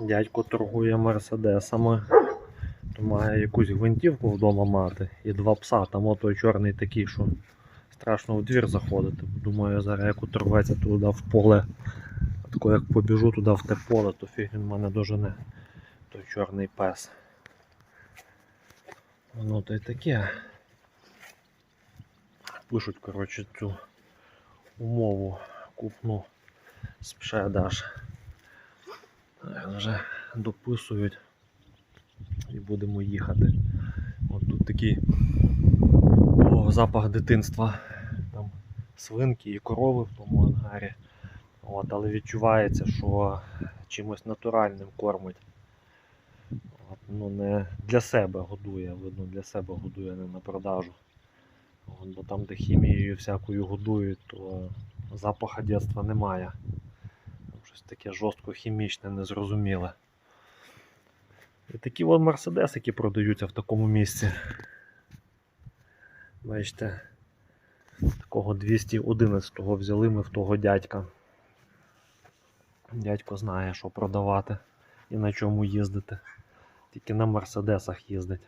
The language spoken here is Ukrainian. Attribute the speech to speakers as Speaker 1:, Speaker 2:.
Speaker 1: Дядько торгує мерседесами. Має якусь гвинтівку вдома мати і два пса. Там отой чорний такий, що страшно в двір заходити. Думаю, зараз як уторветься туди в поле. Тако як побіжу туди в те поле, то фіг він мене дожене. Той чорний пес. Ну то й таке. Пишуть, коротше, цю умову купну з пшедаш. Вже дописують і будемо їхати. От тут такий о, запах дитинства. Там свинки і корови в тому ангарі. От, але відчувається, що чимось натуральним кормить. От, ну, не для себе годує, видно, для себе годує, не на продажу. От, бо там, де хімією всякою годують, то запаха дитинства немає. Таке жорстко хімічне, незрозуміле. І такі от мерседесики продаються в такому місці. Бачите, такого 211-го взяли ми в того дядька. Дядько знає, що продавати і на чому їздити. Тільки на мерседесах їздить.